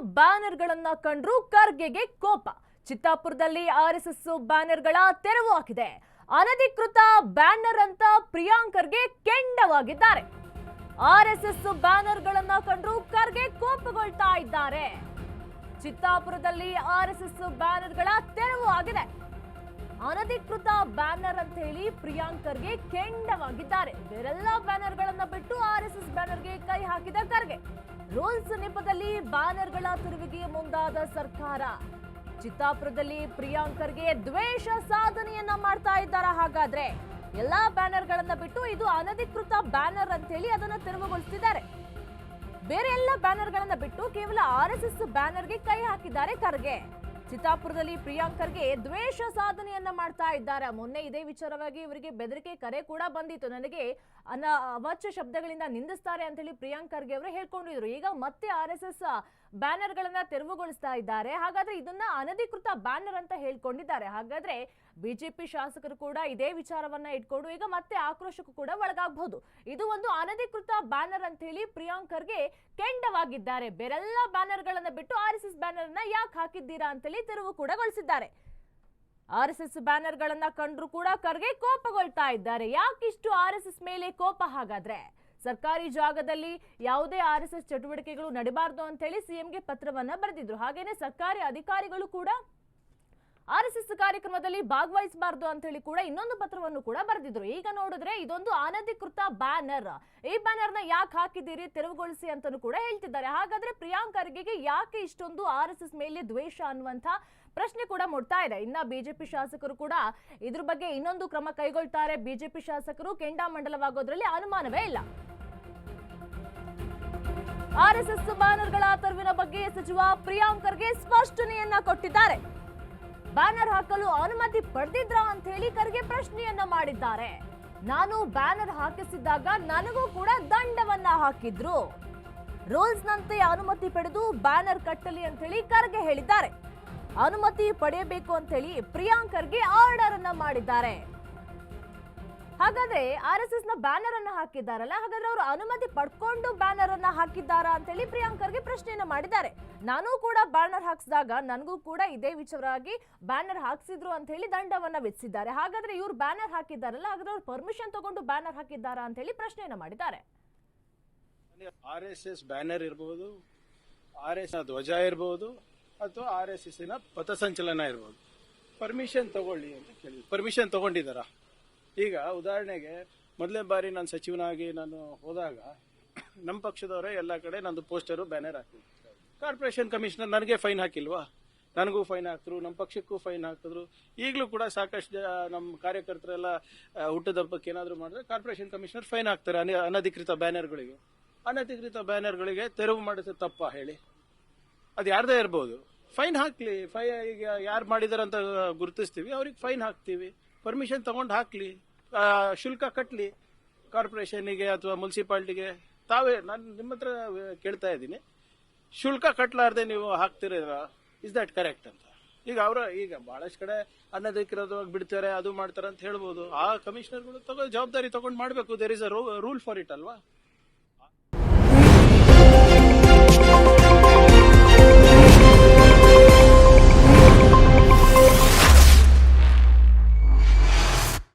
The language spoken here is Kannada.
ಬ್ಯಾನರ್ಗಳನ್ನ ಕಂಡ್ರು ಖರ್ಗೆಗೆ ಕೋಪ. ಚಿತ್ತಾಪುರದಲ್ಲಿ ಆರ್ಎಸ್ಎಸ್ ಬ್ಯಾನರ್ಗಳ ತೆರವು ಹಾಕಿದೆ ಅನಧಿಕೃತ ಬ್ಯಾನರ್ ಅಂತ ಪ್ರಿಯಾಂಕರ್ಗೆ ಕೆಂಡವಾಗಿದ್ದಾರೆ. ಆರ್ಎಸ್ಎಸ್ ಬ್ಯಾನರ್ಗಳನ್ನ ಕಂಡ್ರು ಖರ್ಗೆ ಕೋಪಗೊಳ್ತಾ ಇದ್ದಾರೆ. ಚಿತ್ತಾಪುರದಲ್ಲಿ ಆರ್ಎಸ್ಎಸ್ ಬ್ಯಾನರ್ಗಳ ತೆರವು ಆಗಿದೆ. ಅನಧಿಕೃತ ಬ್ಯಾನರ್ ಅಂತ ಹೇಳಿ ಪ್ರಿಯಾಂಕರ್ಗೆ ಕೆಂಡವಾಗಿದ್ದಾರೆ. ಬೇರೆಲ್ಲ ಬ್ಯಾನರ್ಗಳನ್ನ ಬಿಟ್ಟು ಆರ್ಎಸ್ಎಸ್ ಎಸ್ ಎಸ್ ಬ್ಯಾನರ್ಗೆ ಕೈ ಹಾಕಿದ ಖರ್ಗೆ. ರೂಲ್ಸ್ ನೆಪದಲ್ಲಿ ಬ್ಯಾನರ್ಗಳ ತಿರುವಿಗೆ ಮುಂದಾದ ಸರ್ಕಾರ. ಚಿತ್ತಾಪುರದಲ್ಲಿ ಪ್ರಿಯಾಂಕರ್ಗೆ ದ್ವೇಷ ಸಾಧನೆಯನ್ನ ಮಾಡ್ತಾ ಇದ್ದಾರ ಹಾಗಾದ್ರೆ? ಎಲ್ಲಾ ಬ್ಯಾನರ್ಗಳನ್ನ ಬಿಟ್ಟು ಇದು ಅನಧಿಕೃತ ಬ್ಯಾನರ್ ಅಂತ ಹೇಳಿ ಅದನ್ನ ತೆರವುಗೊಳಿಸ್ತಿದ್ದಾರೆ. ಬೇರೆ ಎಲ್ಲ ಬ್ಯಾನರ್ಗಳನ್ನ ಬಿಟ್ಟು ಕೇವಲ ಆರ್ ಎಸ್ ಎಸ್ ಬ್ಯಾನರ್ಗೆ ಕೈ ಹಾಕಿದ್ದಾರೆ ಖರ್ಗೆ. ಚಿತ್ತಾಪುರದಲ್ಲಿ ಪ್ರಿಯಾಂಕರ್ಗೆ ದ್ವೇಷ ಸಾಧನೆಯನ್ನ ಮಾಡ್ತಾ ಇದ್ದಾರೆ. ಮೊನ್ನೆ ಇದೇ ವಿಚಾರವಾಗಿ ಇವರಿಗೆ ಬೆದರಿಕೆ ಕರೆ ಕೂಡ ಬಂದಿತ್ತು. ನನಗೆ ಅನ ಅವಾಚ್ಯ ಶಬ್ದಗಳಿಂದ ನಿಂದಿಸ್ತಾರೆ ಅಂತ ಹೇಳಿ ಪ್ರಿಯಾಂಕ್ ಖರ್ಗೆ ಅವರು ಹೇಳ್ಕೊಂಡಿದ್ರು. ಈಗ ಮತ್ತೆ ಆರ್ ಎಸ್ ಎಸ್ ಬ್ಯಾನರ್ಗಳನ್ನ ತೆರವುಗೊಳಿಸ್ತಾ ಇದ್ದಾರೆ. ಹಾಗಾದ್ರೆ ಇದನ್ನ ಅನಧಿಕೃತ ಬ್ಯಾನರ್ ಅಂತ ಹೇಳ್ಕೊಂಡಿದ್ದಾರೆ. ಹಾಗಾದ್ರೆ ಬಿಜೆಪಿ ಶಾಸಕರು ಕೂಡ ಇದೇ ವಿಚಾರವನ್ನ ಇಟ್ಕೊಂಡು ಈಗ ಮತ್ತೆ ಆಕ್ರೋಶಕ್ಕೂ ಕೂಡ ಒಳಗಾಗಬಹುದು ಇದು ಒಂದು ಅನಧಿಕೃತ ಬ್ಯಾನರ್ ಅಂತ ಹೇಳಿ ಪ್ರಿಯಾಂಕರ್ಗೆ ಕೆಂಡವಾಗಿದ್ದಾರೆ. ಬೇರೆಲ್ಲ ಬ್ಯಾನರ್ಗಳನ್ನ ಬಿಟ್ಟು ಆರ್ ಎಸ್ ಎಸ್ ಬ್ಯಾನರ್ನ ಯಾಕೆ ಹಾಕಿದ್ದೀರಾ ಅಂತೇಳಿ ತೆರವು ಕೂಡ ಗೊಳಿಸಿದ್ದಾರೆ. ಆರ್ ಎಸ್ ಎಸ್ ಬ್ಯಾನರ್ಗಳನ್ನ ಕಂಡ್ರು ಕೂಡ ಖರ್ಗೆ ಕೋಪಗೊಳ್ತಾ ಇದ್ದಾರೆ. ಯಾಕಿಷ್ಟು ಆರ್ ಎಸ್ ಎಸ್ ಮೇಲೆ ಕೋಪ ಹಾಗಾದ್ರೆ? ಸರ್ಕಾರಿ ಜಾಗದಲ್ಲಿ ಯಾವುದೇ ಆರ್ ಎಸ್ ಎಸ್ ಚಟುವಟಿಕೆಗಳು ನಡೀಬಾರ್ದು ಅಂತ ಹೇಳಿ ಸಿಎಂಗೆ ಪತ್ರವನ್ನ ಬರೆದಿದ್ರು. ಹಾಗೇನೆ ಸರ್ಕಾರಿ ಅಧಿಕಾರಿಗಳು ಕೂಡ ಆರ್ ಎಸ್ ಎಸ್ ಕಾರ್ಯಕ್ರಮದಲ್ಲಿ ಭಾಗವಹಿಸಬಾರದು ಅಂತ ಹೇಳಿ ಕೂಡ ಇನ್ನೊಂದು ಪತ್ರವನ್ನು ಕೂಡ ಬರೆದಿದ್ರು. ಈಗ ನೋಡಿದ್ರೆ ಇದೊಂದು ಅನಧಿಕೃತ ಬ್ಯಾನರ್. ಈ ಬ್ಯಾನರ್ನ ಯಾಕೆ ಹಾಕಿದ್ದೀರಿ, ತೆರವುಗೊಳಿಸಿ ಅಂತಾನು ಕೂಡ ಹೇಳ್ತಿದ್ದಾರೆ. ಹಾಗಾದ್ರೆ ಪ್ರಿಯಾಂಕ್ ಖರ್ಗೆಗೆ ಯಾಕೆ ಇಷ್ಟೊಂದು ಆರ್ ಎಸ್ ಎಸ್ ಮೇಲೆ ದ್ವೇಷ ಅನ್ನುವಂತ ಪ್ರಶ್ನೆ ಕೂಡ ಮೂಡ್ತಾ ಇದೆ. ಇನ್ನ ಬಿಜೆಪಿ ಶಾಸಕರು ಕೂಡ ಇದ್ರ ಬಗ್ಗೆ ಇನ್ನೊಂದು ಕ್ರಮ ಕೈಗೊಳ್ತಾರೆ. ಬಿಜೆಪಿ ಶಾಸಕರು ಕೆಂಡಾಮಂಡಲವಾಗೋದ್ರಲ್ಲಿ ಅನುಮಾನವೇ ಇಲ್ಲ. ಆರ್ಎಸ್ಎಸ್ ಬ್ಯಾನರ್ಗಳ ತರುವಿನ ಬಗ್ಗೆ ಸಚಿವ ಪ್ರಿಯಾಂಕರ್ಗೆ ಸ್ಪಷ್ಟನೆಯನ್ನ ಕೊಟ್ಟಿದ್ದಾರೆ. ಬ್ಯಾನರ್ ಹಾಕಲು ಅನುಮತಿ ಪಡೆದಿದ್ರಾ ಅಂತ ಹೇಳಿ ಖರ್ಗೆ ಪ್ರಶ್ನೆಯನ್ನ ಮಾಡಿದ್ದಾರೆ. ನಾನು ಬ್ಯಾನರ್ ಹಾಕಿಸಿದ್ದಾಗ ನನಗೂ ಕೂಡ ದಂಡವನ್ನ ಹಾಕಿದ್ರು. ರೂಲ್ಸ್ ನಂತೆ ಅನುಮತಿ ಪಡೆದು ಬ್ಯಾನರ್ ಕಟ್ಟಲಿ ಅಂತ ಹೇಳಿ ಖರ್ಗೆ ಹೇಳಿದ್ದಾರೆ. ಅನುಮತಿ ಪಡೆಯಬೇಕು ಅಂತ ಹೇಳಿ ಪ್ರಿಯಾಂಕರ್ಗೆ ಆರ್ಡರ್ ಅನ್ನ ಮಾಡಿದ್ದಾರೆ. ಹಾಗಾದ್ರೆ ಆರ್ ಎಸ್ ಎಸ್ನ ಬ್ಯಾನರ್ ಅನ್ನ ಹಾಕಿದ್ದಾರಲ್ಲ, ಹಾಗಾದ್ರೆ ಅವರು ಅನುಮತಿ ಪಡ್ಕೊಂಡು ಬ್ಯಾನರ್ ಅನ್ನ ಹಾಕಿದ್ದಾರಾ ಅಂತ ಹೇಳಿ ಪ್ರಿಯಾಂಕರ್ಗೆ ಪ್ರಶ್ನೆಯನ್ನ ಮಾಡಿದ್ದಾರೆ. ನಾನು ಕೂಡ ಬ್ಯಾನರ್ ಹಾಕ್ಸಿದಾಗ ನನಗೂ ಕೂಡ ಇದೇ ವಿಚಾರವಾಗಿ ಬ್ಯಾನರ್ ಹಾಕ್ಸಿದ್ರು ಅಂತ ಹೇಳಿ ದಂಡವನ್ನ ವಿಧಿಸಿದ್ದಾರೆ. ಹಾಗಾದ್ರೆ ಇವ್ರು ಬ್ಯಾನರ್ ಹಾಕಿದ್ದಾರಲ್ಲ, ಹಾಗಾದ್ರೆ ಅವ್ರು ಪರ್ಮಿಷನ್ ತಗೊಂಡು ಬ್ಯಾನರ್ ಹಾಕಿದ್ದಾರಾ ಅಂತ ಹೇಳಿ ಪ್ರಶ್ನೆಯನ್ನ ಮಾಡಿದ್ದಾರೆ. ಆರ್ ಎಸ್ ಎಸ್ ಬ್ಯಾನರ್ ಇರಬಹುದು ಆರ್ ಎಸ್ ಧ್ವಜ ಇರಬಹುದು ಅಥವಾ ಆರ್ ಎಸ್ ಎಸ್ನ ಪಥಸಂಚಲನ ಇರಬಹುದು ಪರ್ಮಿಷನ್ ತಗೊಳ್ಳಿ ಅಂತ ಕೇಳಿ ಪರ್ಮಿಷನ್ ತಗೊಂಡಿದ್ದಾರಾ? ಈಗ ಉದಾಹರಣೆಗೆ ಮೊದಲನೇ ಬಾರಿ ನಾನು ಸಚಿವನಾಗಿ ನಾನು ಹೋದಾಗ ನಮ್ಮ ಪಕ್ಷದವರೇ ಎಲ್ಲ ಕಡೆ ನಂದು ಪೋಸ್ಟರು, ಬ್ಯಾನರ್ ಹಾಕಿದ್ರು ಕಾರ್ಪೊರೇಷನ್ ಕಮಿಷನರ್ ನನಗೆ ಫೈನ್ ಹಾಕಿಲ್ವಾ? ನನಗೂ ಫೈನ್ ಹಾಕಿದ್ರು ನಮ್ಮ ಪಕ್ಷಕ್ಕೂ ಫೈನ್ ಹಾಕಿದ್ರು. ಈಗಲೂ ಕೂಡ ಸಾಕಷ್ಟು ನಮ್ಮ ಕಾರ್ಯಕರ್ತರೆಲ್ಲ ಹುಟ್ಟದ ಹಬ್ಬಕ್ಕೆ ಏನಾದರೂ ಮಾಡಿದ್ರೆ ಕಾರ್ಪೊರೇಷನ್ ಕಮಿಷನರ್ ಫೈನ್ ಹಾಕ್ತಾರೆ ಅನ- ಅನಧಿಕೃತ ಬ್ಯಾನರ್ಗಳಿಗೆ. ಅನಧಿಕೃತ ಬ್ಯಾನರ್ಗಳಿಗೆ ತೆರವು ಮಾಡಿದ್ರೆ ತಪ್ಪ ಹೇಳಿ. ಅದು ಯಾರ್ದೇ ಇರ್ಬೋದು. ಫೈನ್ ಹಾಕ್ಲಿ, ಫೈ, ಈಗ ಯಾರು ಮಾಡಿದಾರಂತ ಗುರುತಿಸ್ತೀವಿ, ಅವ್ರಿಗೆ ಫೈನ್ ಹಾಕ್ತೀವಿ. ಪರ್ಮಿಷನ್ ತಗೊಂಡು ಹಾಕ್ಲಿ. ಶುಲ್ಕ ಕಟ್ಟಲಿ ಕಾರ್ಪೊರೇಷನ್ಗೆ ಅಥವಾ ಮುನ್ಸಿಪಾಲ್ಟಿಗೆ. ತಾವೇ, ನಾನು ನಿಮ್ಮ ಹತ್ರ ಕೇಳ್ತಾ ಇದ್ದೀನಿ. ಶುಲ್ಕ ಕಟ್ಟಲಾರ್ದೆ ನೀವು ಹಾಕ್ತಿರ ಇಸ್ ದಟ್ ಕರೆಕ್ಟ್ ಅಂತ. ಈಗ ಅವರ, ಈಗ ಬಹಳಷ್ಟು ಕಡೆ ಅನಧಿಕೃತವಾಗಿ ಬಿಡ್ತಾರೆ, ಅದು ಮಾಡ್ತಾರೆ ಅಂತ ಹೇಳ್ಬೋದು. ಆ ಕಮಿಷನರ್ಗಳು ತಗೋ, ಜವಾಬ್ದಾರಿ ತಗೊಂಡು ಮಾಡಬೇಕು. There is a rule for it ಅಲ್ವಾ?